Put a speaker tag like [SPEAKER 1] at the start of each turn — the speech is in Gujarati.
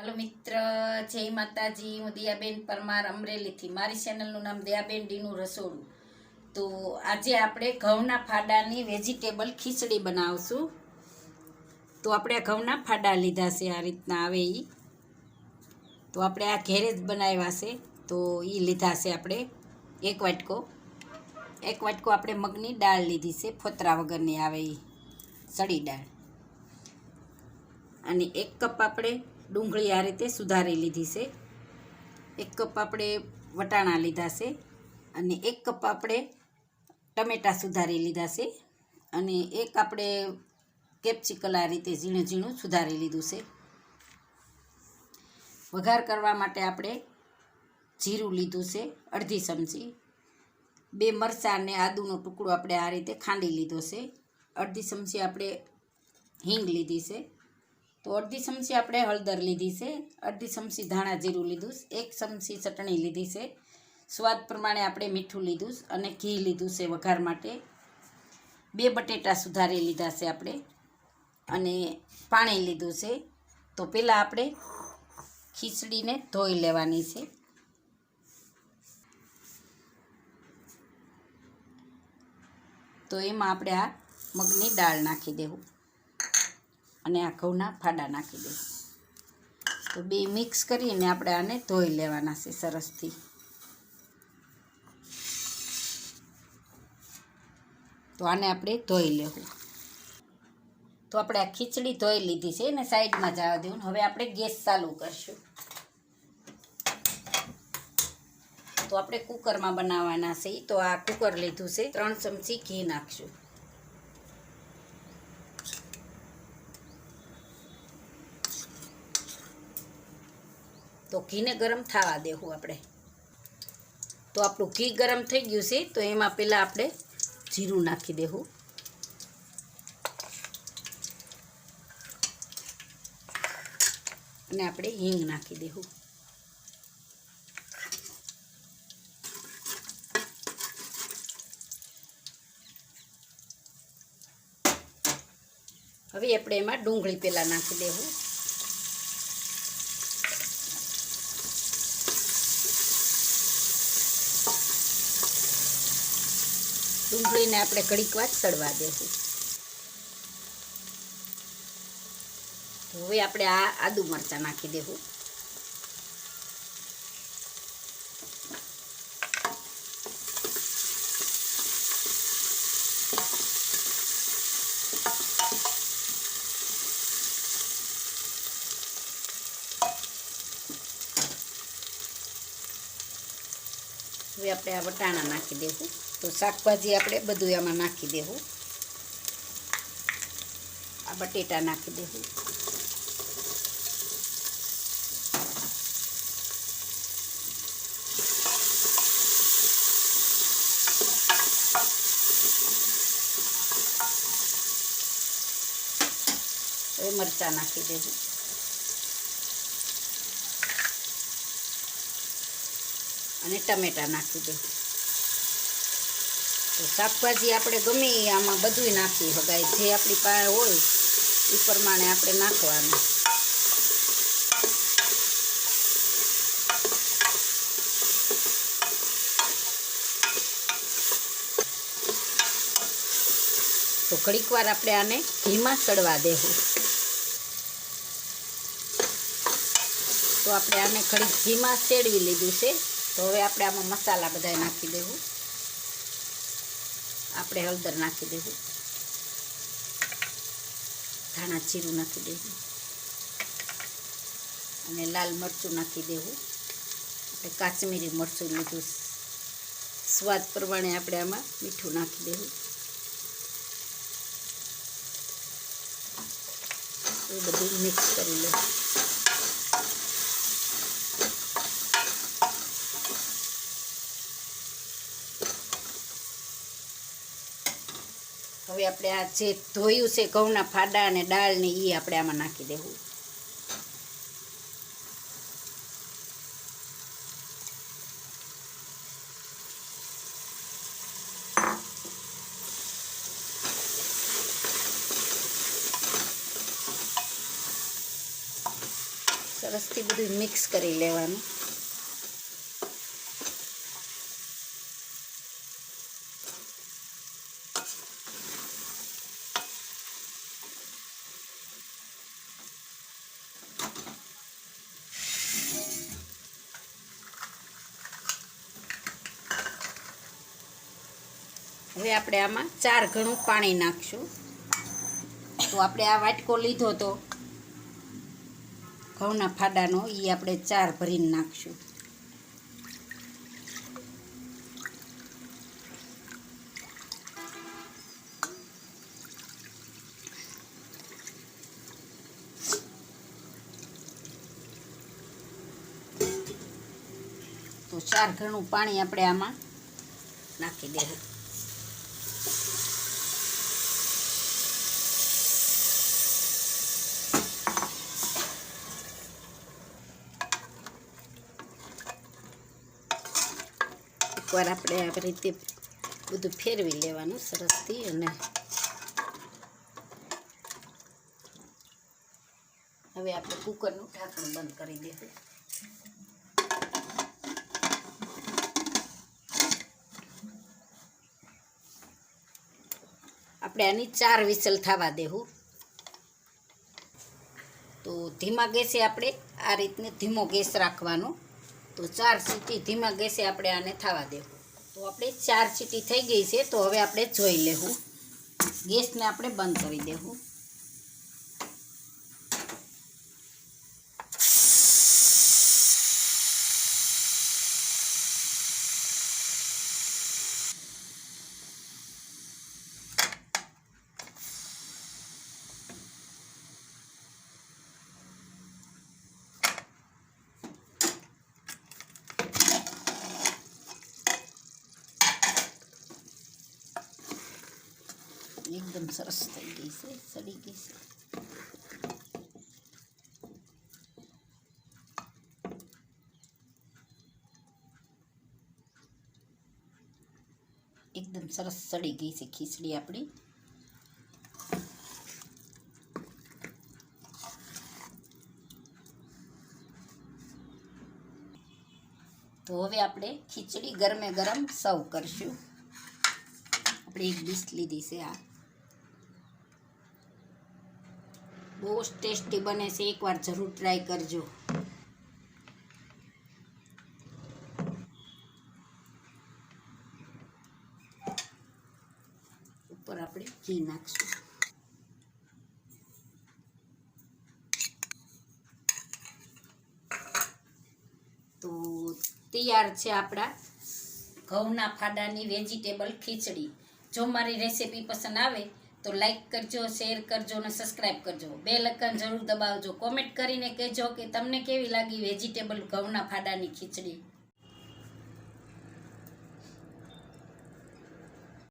[SPEAKER 1] હાલો મિત્ર, જય માતાજી. હું દિયાબેન પરમાર અમરેલીથી. મારી ચેનલનું નામ દિયાબેન ડીનું રસોડું. તો આજે આપણે ઘઉંના ફાડાની વેજીટેબલ ખીચડી બનાવશું. તો આપણે આ ઘઉંના ફાડા લીધા છે આ રીતના આવે એ તો આપણે આ ઘેરે જ બનાવ્યા છે. તો એ લીધા છે આપણે એક વાટકો. એક વાટકો આપણે મગની દાળ લીધી છે, ફોતરા વગરની આવે એ સળી દાળ. અને એક કપ આપણે ડુંગળી આ રીતે સુધારી લીધી છે. એક કપ આપણે વટાણા લીધા છે અને એક કપ આપણે ટમેટાં સુધારી લીધા છે અને એક આપણે કેપ્સિકલ આ રીતે ઝીણું ઝીણું સુધારી લીધું છે. વઘાર કરવા માટે આપણે જીરું લીધું છે, અડધી ચમચી. બે મરચાં અને આદુનો ટુકડો આપણે આ રીતે ખાંડી લીધો છે. અડધી ચમચી આપણે હિંગ લીધી છે. તો અડધી ચમચી આપણે હળદર લીધી છે. અડધી ચમચી ધાણા જીરું લીધું છે. એક ચમચી ચટણી લીધી છે. સ્વાદ પ્રમાણે આપણે મીઠું લીધું છે અને ઘી લીધું છે વઘાર માટે. બે બટેટા સુધારી લીધા છે આપણે અને પાણી લીધું છે. તો પહેલાં આપણે ખીચડીને ધોઈ લેવાની છે. તો એમાં આપણે આ મગની દાળ નાખી દેવું. અને આ ઘઉંના ફાડા નાખી દઈશું. તો બે મિક્સ કરીને આપણે આને ધોઈ લેવાના છે સરસથી. તો આને આપણે ધોઈ લેવું. તો આપણે આ ખીચડી ધોઈ લીધી છે ને સાઈડમાં જવા દેવું. હવે આપણે ગેસ ચાલુ કરશું. તો આપણે કુકરમાં બનાવવાના છે. તો આ કુકર લીધું છે. ત્રણ ચમચી ઘી નાખશું. તો ઘીને ગરમ થવા દેવું આપણે. તો આપણું ઘી ગરમ થઈ ગયું છે, તો એમાં પહેલાં આપણે જીરું નાખી દેવું. અને આપણે હિંગ નાખી દેવું. હવે આપણે એમાં ડુંગળી પહેલાં નાખી દેવું. ડુંગળીને આપણે ઘડીક વાર ચડવા દેવું હવે આપણે આ આદુ મરચાં નાખી દેવું હવે આપણે આ વટાણા નાખી દેવું. તો શાકભાજી આપણે બધું એમાં નાખી દેવું. આ બટેટા નાખી દેવું. હવે મરચાં નાખી દેવું. અને ટમેટાં નાખી દઉં. તો શાકભાજી આપણે ગમે આમાં બધુંય નાખી શકાય જે આપણી પાસે હોય એ પ્રમાણે આપણે નાખવાનું. તો ઘડીક વાર આપણે આને ઘીમાં સડવા દેવું. તો આપણે આને ઘડીક ઘીમાં સેડવી લીધું છે. તો હવે આપણે આમાં મસાલા બધા નાખી દેવું. આપણે હળદર નાખી દેવું. ધાણા જીરું નાખી દેવું. અને લાલ મરચું નાખી દેવું. આપણે કાશ્મીરી મરચું લીધું. સ્વાદ પ્રમાણે આપણે આમાં મીઠું નાખી દેવું. એ બધું મિક્સ કરી લેવું. હવે આપણે આ જે ધોયું છે ઘઉંના ફાડા અને દાળ ને એ આપણે આમાં નાખી દેવું. સરસથી બધું મિક્સ કરી લેવાનું. હવે આપણે આમાં ચાર ઘણું પાણી નાખશું. તો આપણે આ વાટકો લીધો તો ઘઉંના ફાડાનો એ આપણે ચાર ભરીને નાખશું. તો ચાર ઘણું પાણી આપણે આમાં નાખી દેવું એકવાર આપણે આવી રીતે બધું ફેરવી લેવાનું સરસથી અને હવે આપણે કુકરનું ઢાંકણું બંધ કરી દઈશું આપણે આની ચાર વિસલ થવા દેવું. તો ધીમા ગેસે આપણે આ રીતને ધીમો ગેસ રાખવાનો. તો ચાર સીટી ધીમા ગેસે આપણે આને થવા દેવું. તો આપણે ચાર સીટી થઈ ગઈ છે, તો હવે આપણે જોઈ લેવું. ગેસને આપણે બંધ કરી દેવું. એકદમ સરસ થઈ ગઈ છે સડી ગઈ છે એકદમ સરસ સડી ગઈ છે ખીચડી આપણી તો હવે આપણે ખીચડી ગરમે ગરમ સર્વ કરશું આપણે એક ડીશ લીધી છે આ બહુ જ ટેસ્ટી બને છે. એકવાર જરૂર ટ્રાય કરજો. ઉપર આપણે ઘી નાખશું. તો તૈયાર છે આપણા ઘઉંના ફાડાની વેજીટેબલ ખીચડી. જો મારી રેસીપી પસંદ આવે તો લાઈક કરજો શેર કરજો અને સબસ્ક્રાઈબ કરજો. બે લખન જરૂર દબાવજો. કોમેન્ટ કરીને કહેજો કે તમને કેવી લાગી વેજીટેબલ ઘઉંના ફાડાની ખીચડી?